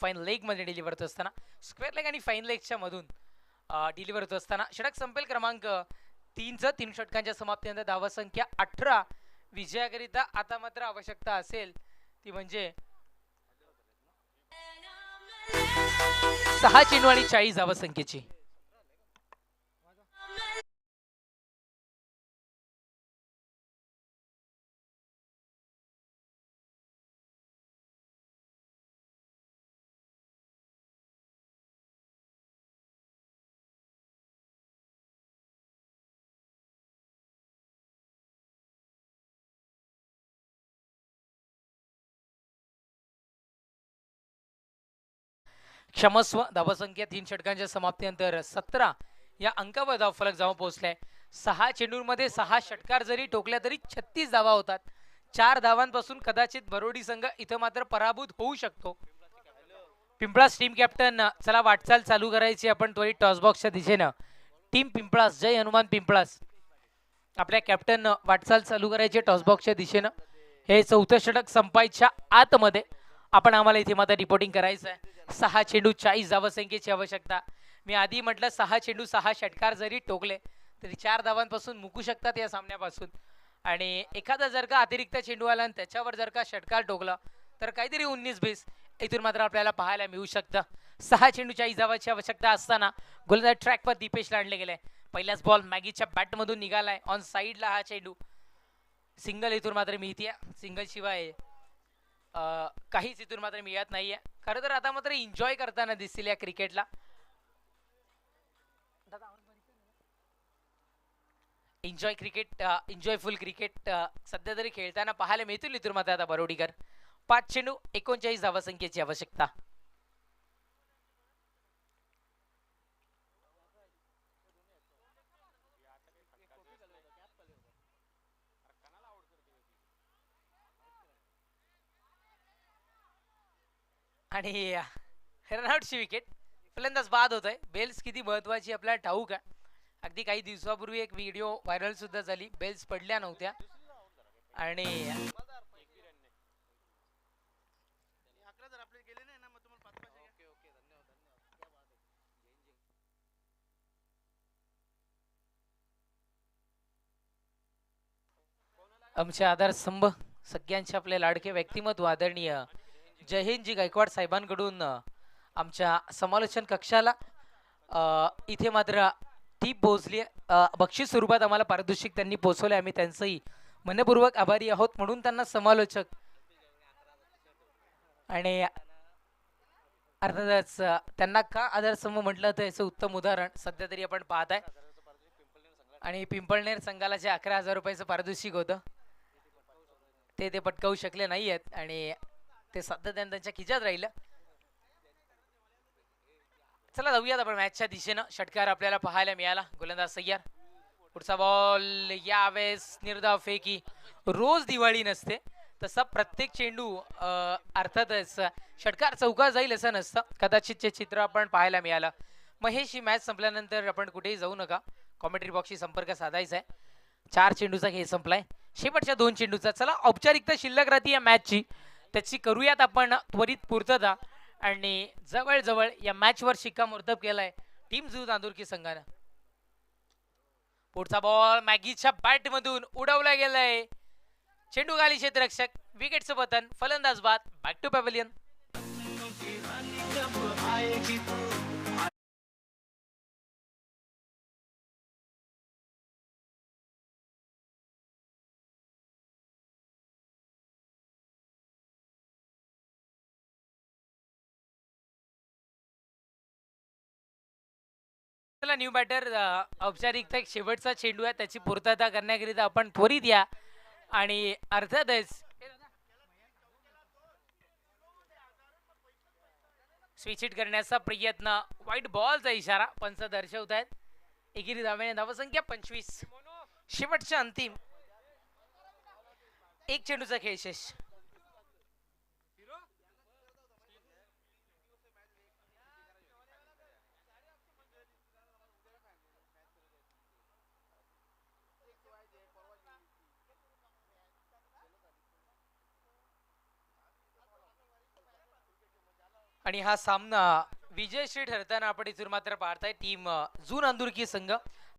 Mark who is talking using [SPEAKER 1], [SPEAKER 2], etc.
[SPEAKER 1] Fine लेगमध्ये deliver होत असताना. Square leg आणि फाईन लेगच्या मधून डिलिव्हर होत असताना. षटक संपेल क्रमांक तीनचं तीन षटकांच्या समाप्तीनंतर धावा संख्या अठरा. विजयाकरिता आता मात्र आवश्यकता असेल ती म्हणजे सहा चेंडू आणि चाळीस धावा क्षमस्व धावसंख्या तीन षटकांच्या समाप्तीनंतर सतरा या अंकावर धावफलक जाऊन पोहोचलाय. सहा चेंडूंमध्ये सहा षटकार जरी ठोकल्या तरी छत्तीस धावा होतात. चार धावांपासून कदाचित बरोडी संघ इथं मात्र पराभूत होऊ शकतो. पिंपळास टीम कॅप्टन चला वाटचाल चालू करायची आपण त्वरित टॉसबॉक्सच्या दिशेनं. टीम पिंपळास जय हनुमान पिंपळास. आपल्या कॅप्टन वाटचाल चालू करायची टॉसबॉक्सच्या दिशेनं. हे चौथं षटक संपायच्या आतमध्ये. आपण आम्हाला इथे मात्र रिपोर्टिंग करायचं आहे सहा चेंडू चाळीस धावसंख्येची आवश्यकता. मी आधी म्हटलं सहा चेंडू सहा षटकार जरी टोकले तरी चार धावांपासून मुकू शकतात या सामन्यापासून. आणि एखादा जर का अतिरिक्त चेंडू आला आणि त्याच्यावर जर का षटकार टोकला तर काहीतरी उन्नीस बीस इथून मात्र आपल्याला पाहायला मिळू शकतं. सहा चेंडू चाळीस धावाची आवश्यकता असताना गोलंदाज ट्रॅकवर दीपेश आणले गेले. पहिलाच बॉल मॅगीच्या बॅटमधून निघालाय. ऑन साईडला हा चेंडू. सिंगल इथून मात्र मिळते सिंगल शिवाय काहीच इथून मात्र मिळत नाहीये. खरं तर आता मात्र एन्जॉय करताना दिसतील या क्रिकेटला. Enjoy cricket enjoy full cricket सध्या तरी खेळताना पाहायला मिळतील इथून मात्र आता बरोडीकर. पाच चेंडू एकोणचाळीस धावसंख्येची आवश्यकता. आणि रनआउटची विकेट फलंदाज बाद होत आहे बेल्स किती महत्वाची आपल्याला ठाऊक आहे. अगदी काही दिवसापूर्वी एक व्हिडिओ व्हायरल सुद्धा झाली. बेल्स पडल्या नव्हत्या. आणि आमचे आधारस्तंभ सगळ्यांचे आपले लाडके व्यक्तिमत्व आदरणीय जयहिंदजी गायकवाड साहेबांकडून आमच्या समालोचन कक्षाला. इथे मात्र ती पोहोचली बक्षीस स्वरूपात आम्हाला पारितोषिक त्यांनी पोहोचवले आम्ही त्यांचंही मनपूर्वक आभारी आहोत म्हणून त्यांना समालोचक. आणि अर्थातच त्यांना का आधारस्तंभ म्हटलं तर याचं उत्तम उदाहरण सध्या तरी आपण पाहत आहे. आणि पिंपळनेर संघाला जे अकरा हजार रुपयाचं पारितोषिक होतं ते ते पटकावू शकले नाही आहेत आणि ते सातत्याने त्यांच्या खिच्यात राहिलं. चला जाऊयात आपण मॅचच्या दिशेनं. षटकार आपल्याला पाहायला मिळाला. गोलंदाज सय्यार. पुढचा बॉल यावेळेस निर्धाव फेकी. रोज दिवाळी नसते. तसा प्रत्येक चेंडू अर्थातच षटकार चौका जाईल असं नसतं. कदाचित जे चित्र आपण पाहायला मिळालं. महेश ही मॅच संपल्यानंतर आपण कुठेही जाऊ नका. कॉमेंट्री बॉक्सशी संपर्क साधायचा आहे. चार चेंडूचा हे संपलाय. शेवटच्या दोन चेंडूचा. चला औपचारिकता शिल्लक राहते या मॅचची. त्याची करूयात आपण त्वरित पूर्तता आणि जवळजवळ या मॅचवर शिक्कामोर्तब केलाय टीम जू नांदुरकी संघानं. पुढचा बॉल मॅगीच्या बॅट मधून उडवला गेलाय. चेंडू गाली क्षेत्ररक्षक विकेटचं पतन फलंदाज बाद बॅक टू पॅव्हलियन चला न्यू बॅटर औपचारिकता एक शेवटचा चेंडू आहे. त्याची पूर्तता करण्याकरिता आपण त्वरित या. आणि अर्थातच स्विच करण्याचा प्रयत्न. वाईट बॉलचा इशारा. पंच दर्शवत आहेत. एकेरी धाव्याने धावसंख्या पंचवीस. शेवटच्या अंतिम. एक चेंडूचा खेळ शेष. आणि हा सामना विजयश्री ठरताना आपण इथून मात्र पाहताय. टीम जून अंदुरकी संघ.